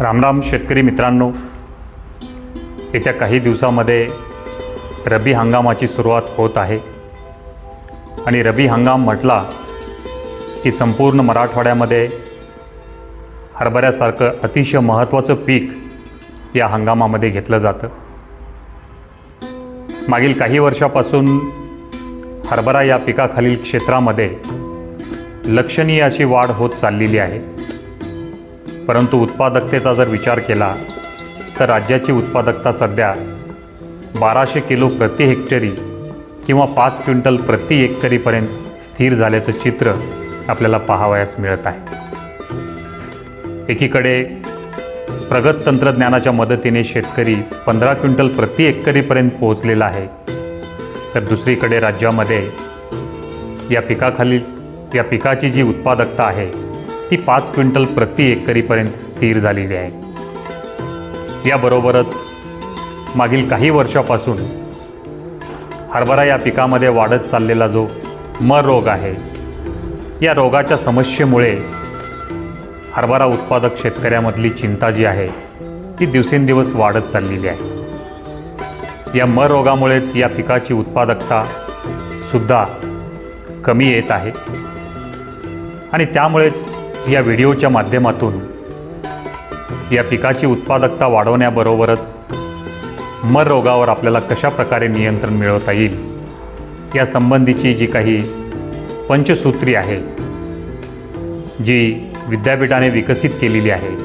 रामराम शेतकरी मित्रांनो येत्या काही दिवसामध्ये रब्बी हंगामाची सुरुवात होत आहे. आणि रब्बी हंगाम म्हटला की संपूर्ण मराठवाड्यामध्ये हरभऱ्यासारखं अतिशय महत्त्वाचं पीक या हंगामामध्ये घेतलं जातं. मागील काही वर्षापासून हरभरा या पिकाखालील क्षेत्रामध्ये लक्षणीय अशी वाढ होत चाललेली आहे. परंतु उत्पादकतेचा जर विचार केला तर राज्याची उत्पादकता सध्या बाराशे किलो प्रति हेक्टरी किंवा पाच क्विंटल प्रति हेक्टरीपर्यंत स्थिर झाल्याचं चित्र आपल्याला पाहावयास मिळत आहे. एकीकडे प्रगत तंत्रज्ञानाच्या मदतीने शेतकरी पंधरा क्विंटल प्रति हेक्टरीपर्यंत पोहोचलेला आहे तर दुसरीकडे राज्यामध्ये या पिकाखालील या पिकाची जी उत्पादकता आहे ती पाच क्विंटल प्रति एकरीपर्यंत स्थिर झालेली आहे. याबरोबरच मागील काही वर्षापासून हरभरा या पिकामध्ये वाढत चाललेला जो मर रोग आहे या रोगाच्या समस्येमुळे हरभरा उत्पादक शेतकऱ्यामधली चिंता जी आहे ती दिवसेंदिवस वाढत चाललेली आहे. या मर रोगामुळेच या पिकाची उत्पादकता सुद्धा कमी येत आहे आणि त्यामुळेच या व्हिडिओच्या माध्यमातून या पिकाची उत्पादकता वाढवण्याबरोबरच मर रोगावर आपल्याला कशा प्रकारे नियंत्रण मिळवता येईल या संबंधीची जी काही पंचसूत्री आहे जी विद्यापीठाने विकसित केलेली आहे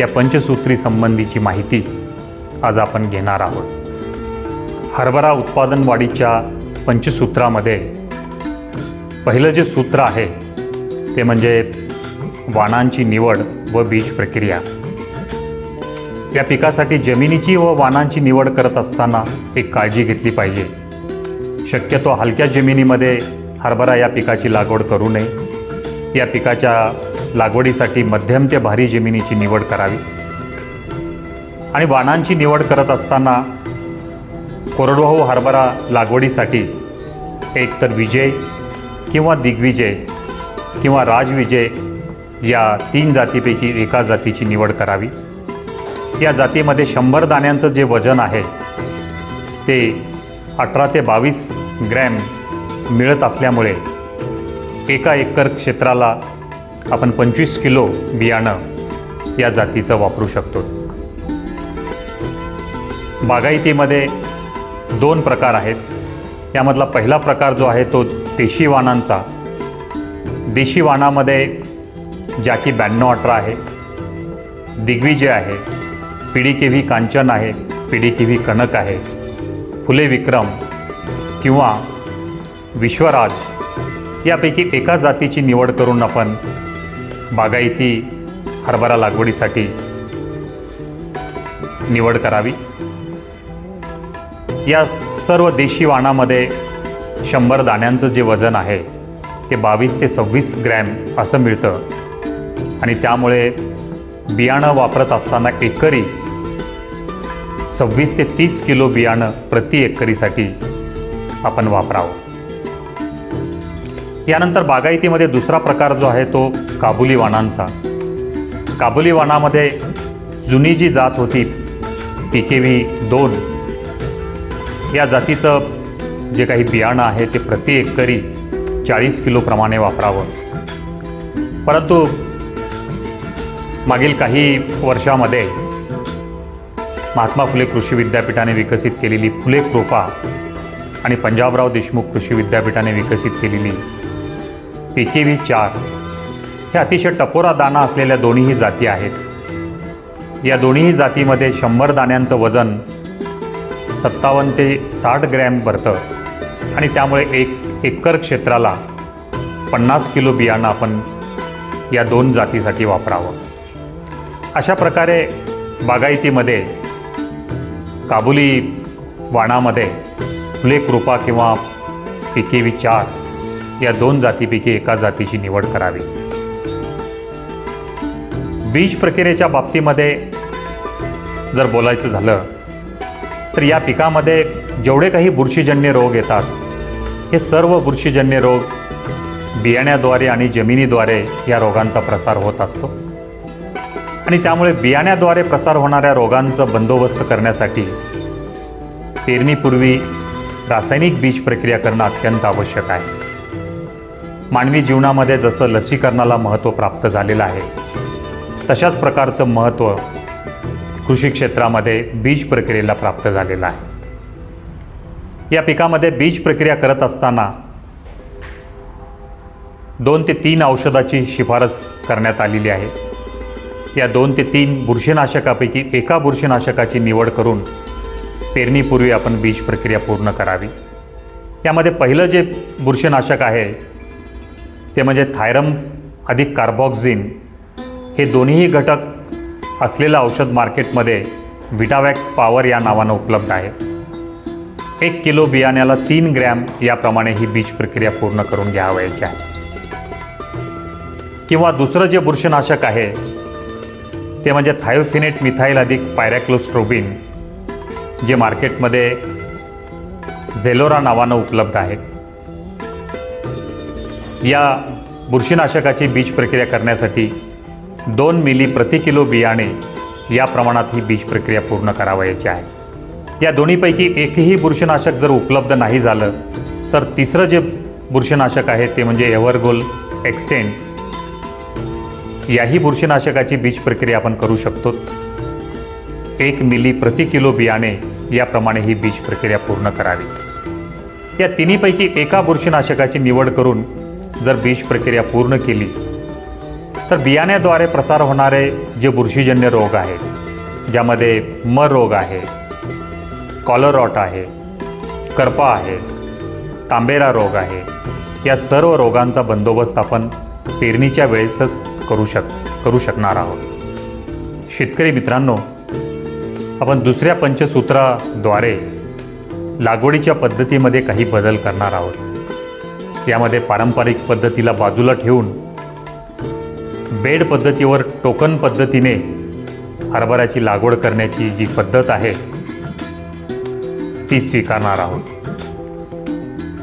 या पंचसूत्री संबंधीची माहिती आज आपण घेणार आहोत. हरभरा उत्पादन वाढीच्या पंचसूत्रामध्ये पहिलं जे सूत्र आहे ते म्हणजे वाणांची निवड व बीज प्रक्रिया. या पिकासाठी जमिनीची व वाणांची निवड करत असताना एक काळजी घेतली पाहिजे. शक्यतो हलक्या जमिनीमध्ये हरभरा या पिकाची लागवड करू नये. या पिकाच्या लागवडीसाठी मध्यम ते भारी जमिनीची निवड करावी. आणि वाणांची निवड करत असताना कोरडवाहू हरभरा लागवडीसाठी एकतर विजय किंवा दिग्विजय किंवा राजविजय या तीन जातीपैकी एका जातीची निवड करावी. या जातीमध्ये शंभर दाण्यांचं जे वजन आहे ते अठरा ते बावीस ग्रॅम मिळत असल्यामुळे एका एकर क्षेत्राला आपण पंचवीस किलो बियाणं या जातीचं वापरू शकतो. बागायतीमध्ये दोन प्रकार आहेत. यामधला पहिला प्रकार जो आहे तो देशी वाणांचा. देशी वाणामध्ये जॅकी ब्याण्णव अठरा आहे दिग्विजय आहे पिढी केव्ही कांचन आहे पिढी केव्ही कनक आहे फुले विक्रम किंवा विश्वराज यापैकी एका जातीची निवड करून आपण बागायती हरभरा लागवडीसाठी निवड करावी. या सर्व देशी वाणामध्ये शंभर दाण्यांचं जे वजन आहे ते बावीस ते सव्वीस ग्रॅम असं मिळतं. आणि त्यामुळे बियाणं वापरत असताना एकरी सव्वीस ते तीस किलो बियाणं प्रति एकरीसाठी आपण वापरावं. यानंतर बागायतीमध्ये दुसरा प्रकार जो आहे तो काबुली वाणांचा. काबुली वाणामध्ये जुनी जी जात होती पी के व्ही दोन. या जातीचं जे काही बियाणं आहे ते प्रति एकरी चाळीस किलोप्रमाणे वापरावं. परंतु मागील काही वर्षामध्ये महात्मा फुले कृषी विद्यापीठाने विकसित केलेली फुले कृपा आणि पंजाबराव देशमुख कृषी विद्यापीठाने विकसित केलेली पी के व्ही चार हे अतिशय टपोरा दाणा असलेल्या दोन्हीही जाती आहेत. या दोन्हीही जातीमध्ये शंभर दाण्यांचं वजन सत्तावन्न ते साठ ग्रॅम भरतं आणि त्यामुळे एक एकर क्षेत्राला पन्नास किलो बियाणं आपण या दोन जातीसाठी वापरावं. अशा प्रकारे बागायतीमध्ये काबुली वाणामध्ये फुले कृपा किंवा पिके विचार या दोन जातीपैकी एका जातीची निवड करावी. बीज प्रक्रियेच्या बाबतीमध्ये जर बोलायचं झालं तर या पिकामध्ये जेवढे काही बुरशीजन्य रोग येतात हे सर्व बुरशीजन्य रोग बियाण्याद्वारे आणि जमिनीद्वारे या रोगांचा प्रसार होत असतो. आणि त्यामुळे बियाण्याद्वारे प्रसार होणाऱ्या रोगांचा बंदोबस्त करण्यासाठी पेरणीपूर्वी रासायनिक बीज प्रक्रिया करणं अत्यंत आवश्यक आहे. मानवी जीवनामध्ये जसं लसीकरणाला महत्त्व प्राप्त झालेलं आहे तशाच प्रकारचं महत्त्व कृषी क्षेत्रामध्ये बीज प्रक्रियेला प्राप्त झालेलं आहे. या पिकामध्ये बीज प्रक्रिया करत असताना दोन ते तीन औषधाची शिफारस करण्यात आलेली आहे. या दोन ते तीन बुरशीनाशकापैकी एका बुरशीनाशकाची निवड करून पेरणीपूर्वी आपण बीज प्रक्रिया पूर्ण करावी. यामध्ये पहिलं जे बुरशीनाशक आहे ते म्हणजे थायरम अधिक कार्बॉक्झिन. हे दोन्हीही घटक असलेलं औषध मार्केटमध्ये विटावॅक्स पॉवर या नावानं उपलब्ध आहे. एक किलो बियाण्याला तीन ग्रॅम याप्रमाणे ही बीज प्रक्रिया पूर्ण करून घ्यावयाची आहे. किंवा दुसरं जे बुरशीनाशक आहे ते म्हणजे थायोफिनेट मिथाईल अधिक पायरॅक्लोस्ट्रोबिन जे मार्केटमध्ये झेलोरा नावानं उपलब्ध आहे. या बुरशीनाशकाची बीज प्रक्रिया करण्यासाठी दोन मिली प्रति किलो बियाणे या प्रमाणात ही बीज प्रक्रिया पूर्ण करावयाची आहे. या दोन्हीपैकी एकही बुरशीनाशक जर उपलब्ध नाही झालं तर तिसरं जे बुरशीनाशक आहे ते म्हणजे एव्हरगोल एक्सटेंड याही बुरशीनाशकाची बीज प्रक्रिया आपण करू शकतो. एक मिली प्रति किलो बियाणे याप्रमाणे ही बीज प्रक्रिया पूर्ण करावी. या तिन्हीपैकी एका बुरशीनाशकाची निवड करून जर बीज प्रक्रिया पूर्ण केली तर बियाण्याद्वारे प्रसार होणारे जे बुरशीजन्य रोग आहेत ज्यामध्ये मर रोग आहे कॉलरॉट आहे करपा आहे तांबेरा रोग आहे या सर्व रोगांचा बंदोबस्त आपण पेरणीच्या वेळेसच करू शक करू शकणार आहोत. शेतकरी मित्रांनो आपण दुसऱ्या पंचसूत्राद्वारे लागवडीच्या पद्धतीमध्ये काही बदल करणार आहोत. यामध्ये पारंपरिक पद्धतीला बाजूला ठेवून बेड पद्धतीवर टोकन पद्धतीने हरभऱ्याची लागवड करण्याची जी पद्धत आहे ती स्वीकारणार आहोत.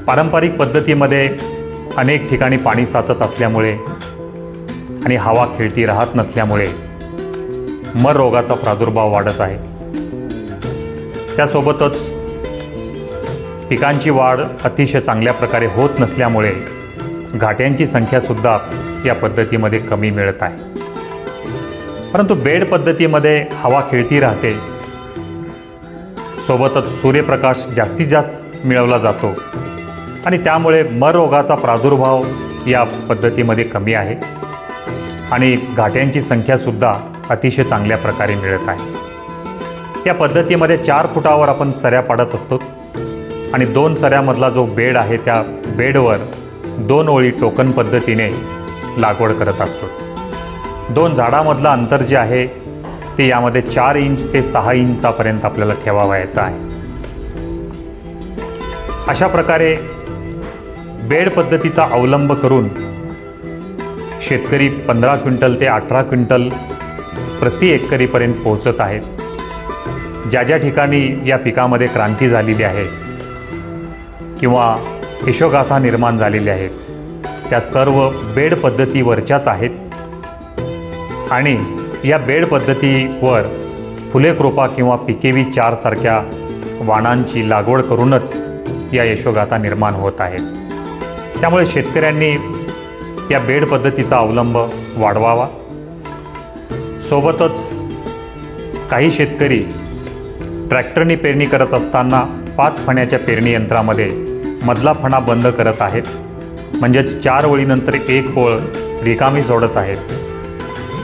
पारंपरिक पद्धतीमध्ये अनेक ठिकाणी पाणी साचत असल्यामुळे आणि हवा खेळती राहत नसल्यामुळे मर रोगाचा प्रादुर्भाव वाढत आहे. त्यासोबतच पिकांची वाढ अतिशय चांगल्या प्रकारे होत नसल्यामुळे घाट्यांची संख्यासुद्धा या पद्धतीमध्ये कमी मिळत आहे. परंतु बेड पद्धतीमध्ये हवा खेळती राहते. सोबतच सूर्यप्रकाश जास्तीत जास्त मिळवला जातो आणि त्यामुळे मर रोगाचा प्रादुर्भाव या पद्धतीमध्ये कमी आहे. आणि घाट्यांची संख्यासुद्धा अतिशय चांगल्या प्रकारे मिळत आहे. या पद्धतीमध्ये चार फुटावर आपण सऱ्या पाडत असतो आणि दोन सऱ्यामधला जो बेड आहे त्या बेडवर दोन ओळी टोकन पद्धतीने लागवड करत असतो. दोन झाडामधलं अंतर जे आहे ते यामध्ये चार इंच ते सहा इंचापर्यंत आपल्याला ठेवावयाचं आहे. अशा प्रकारे बेड पद्धतीचा अवलंब करून शेतकरी पंधरा क्विंटल ते अठरा क्विंटल प्रति एकरीपर्यंत पोहोचत आहेत. ज्या ज्या ठिकाणी या पिकामध्ये क्रांती झालेली आहे किंवा यशोगाथा निर्माण झालेली आहेत त्या सर्व बेड पद्धतीवरच्याच आहेत आणि या बेड पद्धतीवर फुले कृपा किंवा पिकेवी चारसारख्या वाणांची लागवड करूनच या यशोगाथा निर्माण होत आहेत. त्यामुळे शेतकऱ्यांनी या बेड पद्धतीचा अवलंब वाढवावा. सोबतच काही शेतकरी ट्रॅक्टरनी पेरणी करत असताना पाच फण्याच्या पेरणी यंत्रामध्ये मधला फणा बंद करत आहेत. म्हणजेच चार ओळीनंतर एक ओळ रिकामी सोडत आहेत.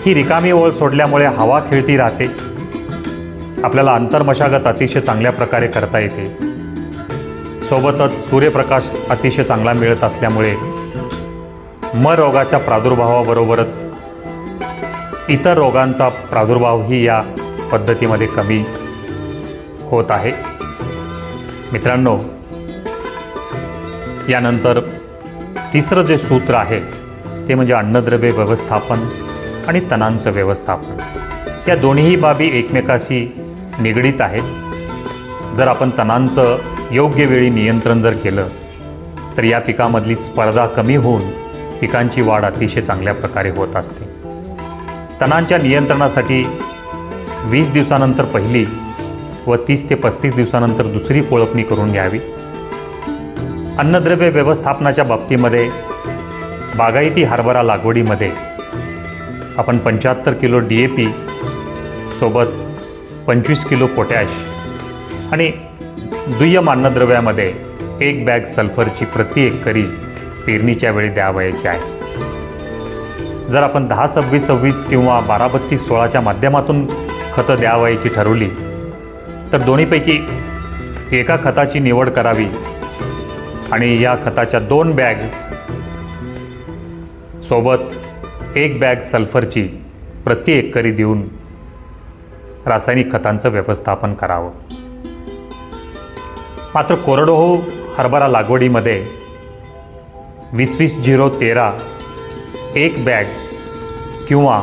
ही रिकामी ओळ सोडल्यामुळे हवा खेळती राहते. आपल्याला अंतर्मशागत अतिशय चांगल्या प्रकारे करता येते. सोबतच सूर्यप्रकाश अतिशय चांगला मिळत असल्यामुळे म रोगाच्या प्रादुर्भावाबरोबरच इतर रोगांचा प्रादुर्भावही या पद्धतीमध्ये कमी होत आहे. मित्रांनो यानंतर तिसरं जे सूत्र आहे ते म्हणजे अन्नद्रव्य व्यवस्थापन आणि तणांचं व्यवस्थापन. या दोन्ही बाबी एकमेकाशी निगडीत आहेत. जर आपण तणांचं योग्य वेळी नियंत्रण जर केलं तर या पिकामधली स्पर्धा कमी होऊन पिकांची वाढ अतिशय चांगल्या प्रकारे होत असते. तणांच्या नियंत्रणासाठी वीस दिवसानंतर पहिली व तीस ते पस्तीस दिवसानंतर दुसरी कोळपणी करून घ्यावी. अन्नद्रव्य व्यवस्थापनाच्या बाबतीमध्ये बागायती हरभरा लागवडीमध्ये आपण पंच्याहत्तर किलो डी ए पी सोबत पंचवीस किलो पोटॅश आणि दुय्यम अन्नद्रव्यामध्ये एक बॅग सल्फरची प्रति एकरी पेरणीच्या वेळी द्यावयाची आहे. जर आपण दहा सव्वीस सव्वीस किंवा बारा बत्तीस सोळाच्या माध्यमातून खतं द्यावयाची ठरवली तर दोन्हीपैकी एका खताची निवड करावी आणि या खताच्या दोन बॅग सोबत एक बॅग सल्फरची प्रति एकरी देऊन रासायनिक खतांचं व्यवस्थापन करावं. मात्र कोरडोहो हरभरा लागवडीमध्ये वीस वीस झिरो तेरा एक बॅग किंवा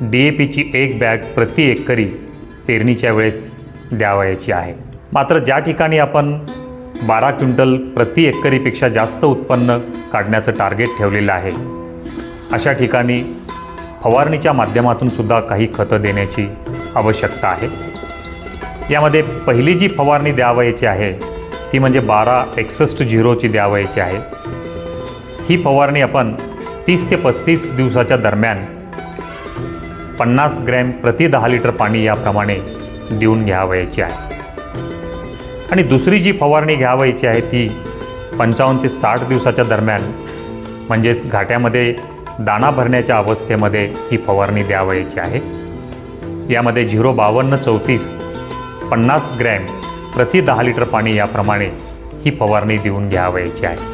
डी ए पीची एक बॅग प्रति एकरी पेरणीच्या वेळेस द्यावयाची आहे. मात्र ज्या ठिकाणी आपण बारा क्विंटल प्रति एकरीपेक्षा जास्त उत्पन्न काढण्याचं टार्गेट ठेवलेलं आहे अशा ठिकाणी फवारणीच्या माध्यमातून सुद्धा काही खतं देण्याची आवश्यकता आहे. यामध्ये पहिली जी फवारणी द्यावयाची आहे ती म्हणजे बारा एकसष्ट झिरोची द्यावयाची आहे. ही फवारणी आपण तीस ते पस्तीस दिवसाच्या दरम्यान पन्नास ग्रॅम प्रति दहा लिटर पाणी याप्रमाणे देऊन घ्यावयाची आहे. आणि दुसरी जी फवारणी घ्यावयाची आहे ती पंचावन्न ते साठ दिवसाच्या दरम्यान म्हणजेच घाट्यामध्ये दाणा भरण्याच्या अवस्थेमध्ये ही फवारणी द्यावयाची आहे. यामध्ये झिरो बावन्न चौतीस पन्नास ग्रॅम प्रति दहा लिटर पाणी याप्रमाणे ही फवारणी देऊन घ्यावयाची आहे.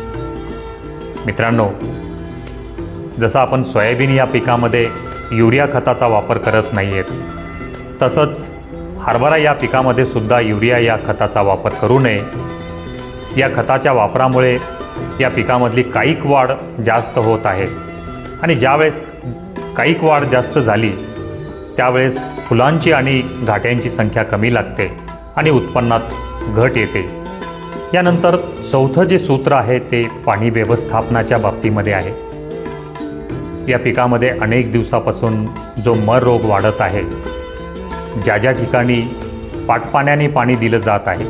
मित्रांनो जसं आपण सोयाबीन या पिकामध्ये युरिया खताचा वापर करत नाही आहेत तसंच हरभरा या पिकामध्ये सुद्धा युरिया या खताचा वापर करू नये. या खताच्या वापरामुळे या पिकामधली काईक वाढ जास्त होत आहे आणि ज्यावेळेस काईक वाढ जास्त झाली त्यावेळेस फुलांची आणि घाट्यांची संख्या कमी लागते आणि उत्पन्नात घट येते. यानंतर चौथं जे सूत्र आहे ते पाणी व्यवस्थापनाच्या बाबतीमध्ये आहे. या पिकामध्ये अनेक दिवसापासून जो मर रोग वाढत आहे ज्या ज्या ठिकाणी पाटपाण्याने पाणी दिलं जात आहे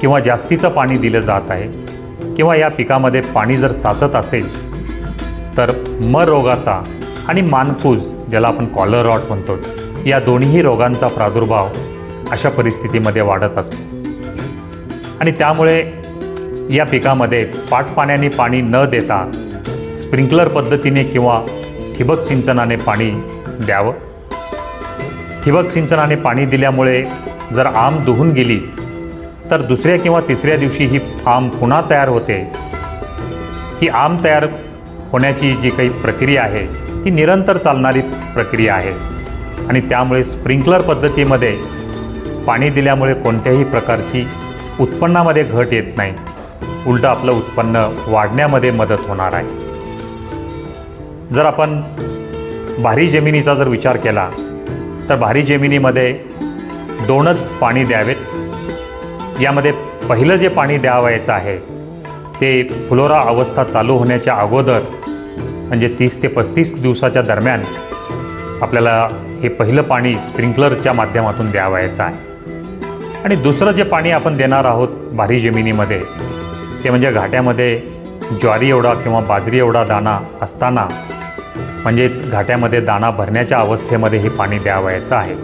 किंवा जास्तीचं पाणी दिलं जात आहे किंवा या पिकामध्ये पाणी जर साचत असेल तर मर रोगाचा आणि मानकूज ज्याला आपण कॉलर रॉट म्हणतो या दोन्ही रोगांचा प्रादुर्भाव अशा परिस्थितीमध्ये वाढत असतो. आणि त्यामुळे या पिकामध्ये पाटपाण्याने पाणी न देता स्प्रिंकलर पद्धतीने किंवा ठिबक सिंचनाने पाणी द्यावं. ठिबक सिंचनाने पाणी दिल्यामुळे जर आम दुहून गेली तर दुसऱ्या किंवा तिसऱ्या दिवशी ही आम पुन्हा तयार होते. ही आम तयार होण्याची जी काही प्रक्रिया आहे ती निरंतर चालणारी प्रक्रिया आहे. आणि त्यामुळे स्प्रिंकलर पद्धतीमध्ये पाणी दिल्यामुळे कोणत्याही प्रकारची उत्पन्नामध्ये घट येत नाही. उलटं आपलं उत्पन्न वाढण्यामध्ये मदत होणार आहे. जर आपण भारी जमिनीचा जर विचार केला तर भारी जमिनीमध्ये दोनच पाणी द्यावेत. यामध्ये पहिलं जे पाणी द्यावायचं आहे ते फ्लोरा अवस्था चालू होण्याच्या अगोदर म्हणजे तीस ते पस्तीस दिवसाच्या दरम्यान आपल्याला हे पहिलं पाणी स्प्रिंकलरच्या माध्यमातून द्यावायचं आहे. आणि दुसरं जे पाणी आपण देणार आहोत भारी जमिनीमध्ये ते म्हणजे घाट्यामध्ये ज्वारी एवढा किंवा बाजरी एवढा दाणा असताना म्हणजेच घाट्यामध्ये दाणा भरण्याच्या अवस्थेमध्ये हे पाणी द्यावायचं आहे.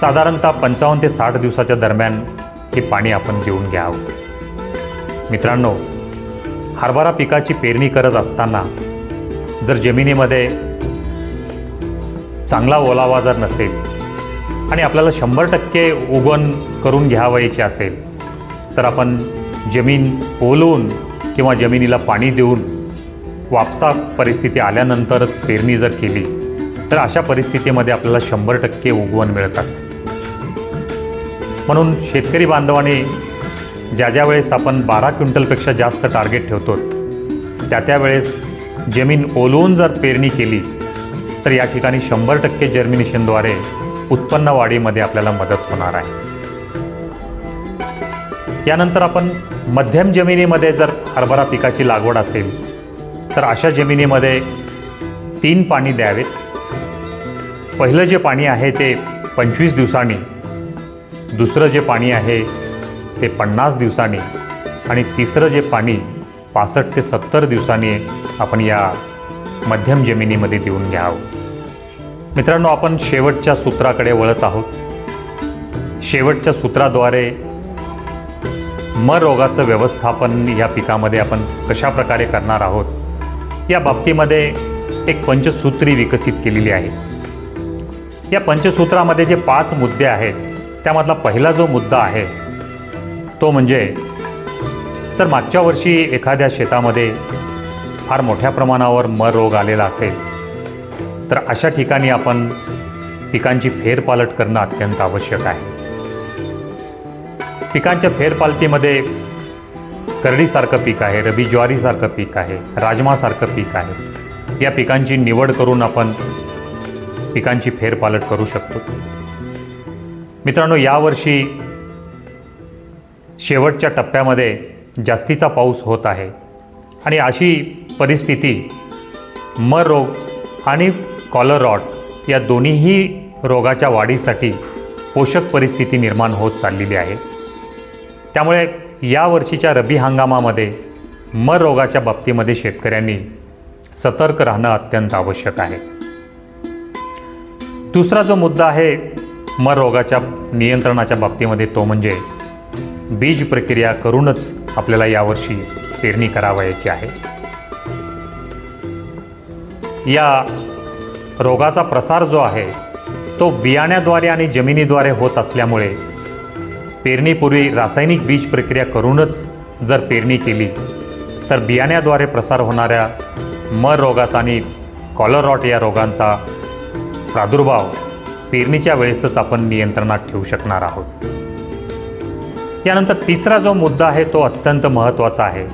साधारणतः पंचावन्न ते साठ दिवसाच्या दरम्यान हे पाणी आपण देऊन घ्यावं. मित्रांनो हरभरा पिकाची पेरणी करत असताना जर जमिनीमध्ये चांगला ओलावा जर नसेल आणि आपल्याला शंभर टक्के उगवण करून घ्यावयाचे असेल तर आपण जमीन ओलवून किंवा जमिनीला पाणी देऊन वापसा परिस्थिती आल्यानंतरच पेरणी जर केली तर अशा परिस्थितीमध्ये आपल्याला शंभर टक्के उगवण मिळत असते. म्हणून शेतकरी बांधवाने ज्या ज्या वेळेस आपण बारा क्विंटलपेक्षा जास्त टार्गेट ठेवतो त्या त्यावेळेस जमीन ओलवून जर पेरणी केली तर या ठिकाणी शंभर टक्के जर्मिनेशनद्वारे उत्पन्न वाढीमध्ये आपल्याला मदत होणार आहे. यानंतर आपण मध्यम जमिनीमध्ये जर हरभरा पिकाची लागवड असेल तर अशा जमिनीमध्ये तीन पाणी द्यावेत. पहिलं जे पाणी आहे ते पंचवीस दिवसांनी दुसरं जे पाणी आहे ते पन्नास दिवसांनी आणि तिसरं जे पाणी पासष्ट ते सत्तर दिवसांनी आपण या मध्यम जमिनीमध्ये देऊन घ्यावं. मित्रांनो आपण शेवटच्या सूत्राकडे वळत आहोत. शेवटच्या सूत्राद्वारे मर रोगाचं व्यवस्थापन या पिकामध्ये आपण कशा प्रकारे करणार आहोत या बाबतीमध्ये एक पंचसूत्री विकसित केलेली आहे. या पंचसूत्रामध्ये जे पाच मुद्दे आहेत त्यामधला पहिला जो मुद्दा आहे तो म्हणजे जर मागच्या वर्षी एखाद्या शेतामध्ये फार मोठ्या प्रमाणावर मर रोग आलेला असेल तर अशा ठिकाणी आपण पिकांची फेरपालट करणं अत्यंत आवश्यक आहे. पिकांच्या फेरपालटीमध्ये करडीसारखं पीक आहे रबी ज्वारीसारखं पीक आहे राजमासारखं पीक आहे. या पिकांची निवड करून आपण पिकांची फेरपालट करू शकतो. मित्रांनो यावर्षी शेवटच्या टप्प्यामध्ये जास्तीचा पाऊस होत आहे आणि अशी परिस्थिती मर रोग आणि कॉलरॉट या दोन्हीही रोगाच्या वाढीसाठी पोषक परिस्थिती निर्माण होत चाललेली आहे. त्यामुळे या वर्षीच्या रब्बी हंगामामध्ये मर रोगाच्या बाबतीमध्ये शेतकऱ्यांनी सतर्क राहणं अत्यंत आवश्यक आहे. दुसरा जो मुद्दा आहे मर रोगाच्या नियंत्रणाच्या बाबतीमध्ये तो म्हणजे बीज प्रक्रिया करूनच आपल्याला यावर्षी पेरणी करावयाची आहे. या रोगाचा प्रसार जो आहे तो बियाण्याद्वारे आणि जमिनीद्वारे होत असल्यामुळे पेरणीपूर्वी रासायनिक बीज प्रक्रिया करूनच जर पेरणी केली तर बियाण्याद्वारे प्रसार होणाऱ्या मर रोगाचा आणि कॉलरॉट या रोगांचा प्रादुर्भाव पेरणीच्या वेळेसच आपण नियंत्रणात ठेवू शकणार आहोत. यानंतर तिसरा जो मुद्दा आहे तो अत्यंत महत्त्वाचा आहे.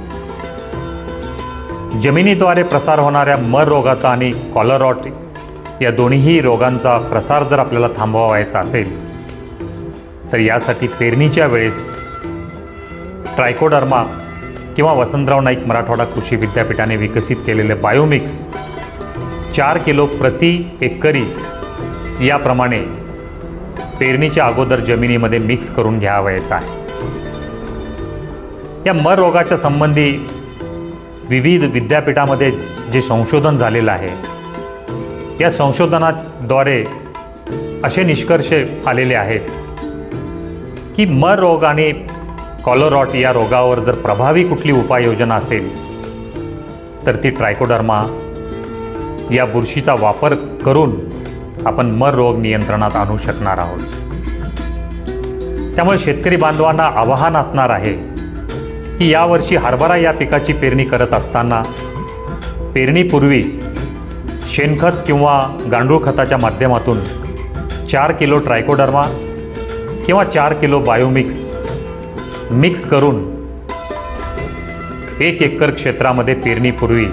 जमिनीद्वारे प्रसार होणाऱ्या मर रोगाचा आणि कॉलरॉट या दोन्हीही रोगांचा प्रसार जर आपल्याला थांबवायचा असेल तर यासाठी पेरणीच्या वेळेस ट्रायकोडर्मा किंवा वसंतराव नाईक मराठवाडा कृषी विद्यापीठाने विकसित केलेले बायोमिक्स चार किलो प्रति एकरी याप्रमाणे पेरणीच्या अगोदर जमिनीमध्ये मिक्स करून घ्यावयाचा आहे. या मर रोगाच्या संबंधी विविध विद्यापीठामध्ये जे संशोधन झालेलं आहे या संशोधनाद्वारे असे निष्कर्ष आलेले आहेत की मर रोग आणि कॉलोरॉट या रोगावर जर प्रभावी कुठली उपाययोजना असेल तर ती ट्रायकोडर्मा या बुरशीचा वापर करून आपण मर रोग नियंत्रणात आणू शकणार आहोत. त्यामुळे शेतकरी बांधवांना आवाहन असणार आहे की यावर्षी हरभरा या पिकाची पेरणी करत असताना पेरणीपूर्वी शेणखत किंवा गांडूळ खताच्या माध्यमातून चार किलो ट्रायकोडर्मा किंवा चार किलो बायोमिक्स मिक्स करून एक एकर क्षेत्रामध्ये पेरणीपूर्वी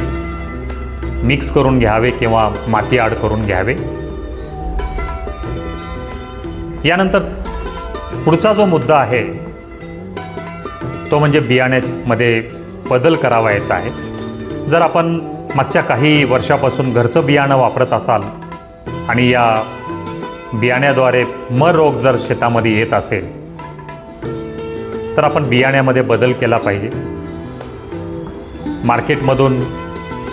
मिक्स करून घ्यावे किंवा माती आड करून घ्यावे. यानंतर पुढचा जो मुद्दा आहे तो म्हणजे बियाण्यामध्ये बदल करावायचा आहे. जर आपण मागच्या काही वर्षापासून घरचं बियाणं वापरत असाल आणि या बियाण्याद्वारे मर रोग जर शेतामध्ये येत असेल तर आपण बियाण्यामध्ये बदल केला पाहिजे. मार्केटमधून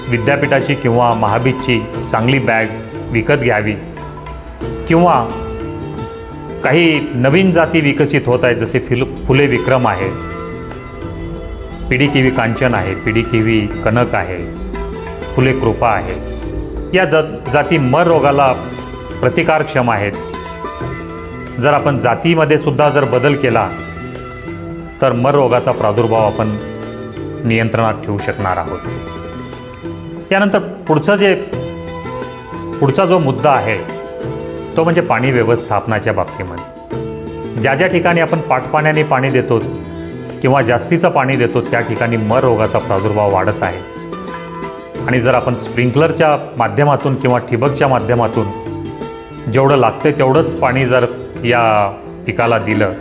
विद्यापीठाची किंवा महाबीजची चांगली बॅग विकत घ्यावी किंवा काही नवीन जाती विकसित होत आहेत जसे फिल फुले विक्रम आहे पिढी किवी कांचन आहे पिढी किवी कनक आहे फुले कृपा आहे. या ज जाती मर रोगाला प्रतिकारक्षम आहेत. जर आपण जातीमध्ये सुद्धा जर बदल केला तर मर रोगाचा प्रादुर्भाव आपण नियंत्रणात ठेवू शकणार आहोत. यानंतर पुढचं जे पुढचा जो मुद्दा आहे तो म्हणजे पाणी व्यवस्थापनाच्या बाबतीमध्ये. ज्या ज्या ठिकाणी आपण पाटपाण्याने पाणी देतो किंवा जास्तीचं पाणी देतो त्या ठिकाणी मर रोगाचा प्रादुर्भाव वाढत आहे. आणि जर आपण स्प्रिंकलरच्या माध्यमातून किंवा ठिबकच्या माध्यमातून जेवढं लागतं तेवढंच पाणी जर या पिकाला दिलं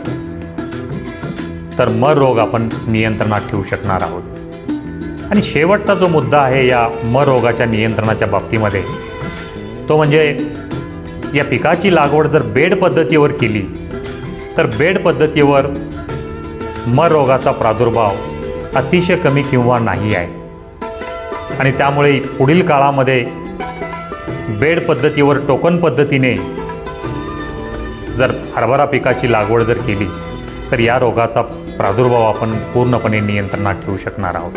तर मर रोग आपण नियंत्रणात ठेवू शकणार आहोत. आणि शेवटचा जो मुद्दा आहे या मर रोगाच्या नियंत्रणाच्या बाबतीमध्ये तो म्हणजे या पिकाची लागवड जर बेड पद्धतीवर केली तर बेड पद्धतीवर मर रोगाचा प्रादुर्भाव अतिशय कमी किंवा नाही आहे. आणि त्यामुळे पुढील काळामध्ये बेड पद्धतीवर टोकन पद्धतीने जर हरभरा पिकाची लागवड जर केली तर या रोगाचा प्रादुर्भाव आपण पूर्णपणे नियंत्रणात ठेवू शकणार आहोत.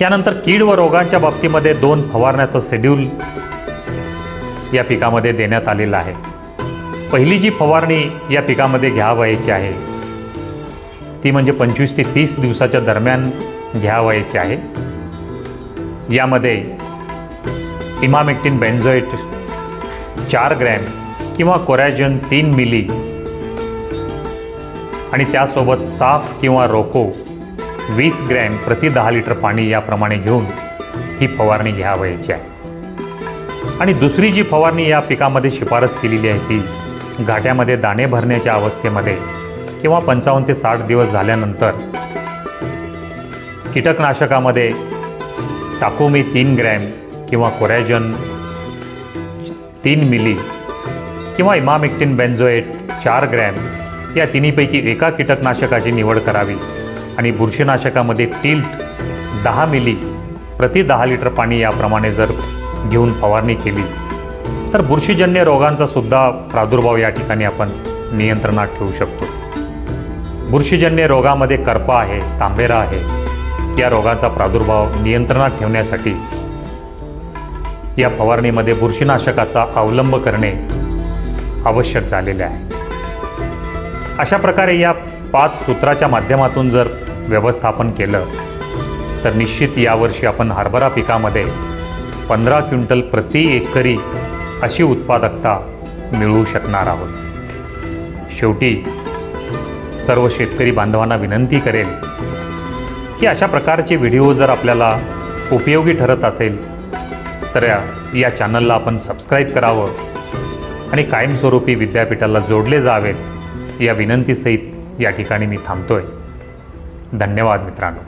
यानंतर कीड व रोगांच्या बाबतीमध्ये दोन फवारण्याचं शेड्यूल या पिकामध्ये देण्यात आलेलं आहे. पहिली जी फवारणी या पिकामध्ये घ्यावयाची आहे ती म्हणजे पंचवीस ते तीस दिवसाच्या दरम्यान घ्यावयाची आहे. यामध्ये इमामेक्टिन बेन्झोएट चार ग्रॅम किंवा कोरॅजन तीन मिली आणि त्यासोबत साफ किंवा रोको वीस ग्रॅम प्रति दहा लिटर पाणी याप्रमाणे घेऊन ही फवारणी घ्यावयाची आहे. आणि दुसरी जी फवारणी या पिकामध्ये शिफारस केलेली आहे ती घाट्यामध्ये दाणे भरण्याच्या अवस्थेमध्ये किंवा पंचावन्न ते साठ दिवस झाल्यानंतर कीटकनाशकामध्ये टाकोमी तीन ग्रॅम किंवा कोरॅजन तीन मिली किंवा इमामिक्टिन बेन्झोएट चार ग्रॅम या तिन्हीपैकी एका कीटकनाशकाची निवड करावी. आणि बुरशीनाशकामध्ये टिल्ट दहा मिली प्रति दहा लिटर पाणी याप्रमाणे जर घेऊन फवारणी केली तर बुरशीजन्य रोगांचा सुद्धा प्रादुर्भाव या ठिकाणी आपण नियंत्रणात ठेवू शकतो. बुरशीजन्य रोगामध्ये करपा आहे तांबेरा आहे या रोगाचा प्रादुर्भाव नियंत्रणात ठेवण्यासाठी या फवारणीमध्ये बुरशीनाशकाचा अवलंब करणे आवश्यक झालेले आहे. अशा प्रकारे या पाच सूत्राच्या माध्यमातून जर व्यवस्थापन केलं तर निश्चित यावर्षी आपण हरभरा पिकामध्ये पंधरा क्विंटल प्रति एकरी अशी उत्पादकता मिळवू शकणार आहोत. शेवटी सर्व शेतकरी बांधवांना विनंती करेल की अशा प्रकारचे व्हिडिओ जर आपल्याला उपयोगी ठरत असेल तर या चॅनलला आपण सबस्क्राईब करावं आणि कायमस्वरूपी विद्यापीठाला जोडले जावेत या विनंतीसहित या ठिकाणी मी थांबतो आहे धन्यवाद मित्रांनो.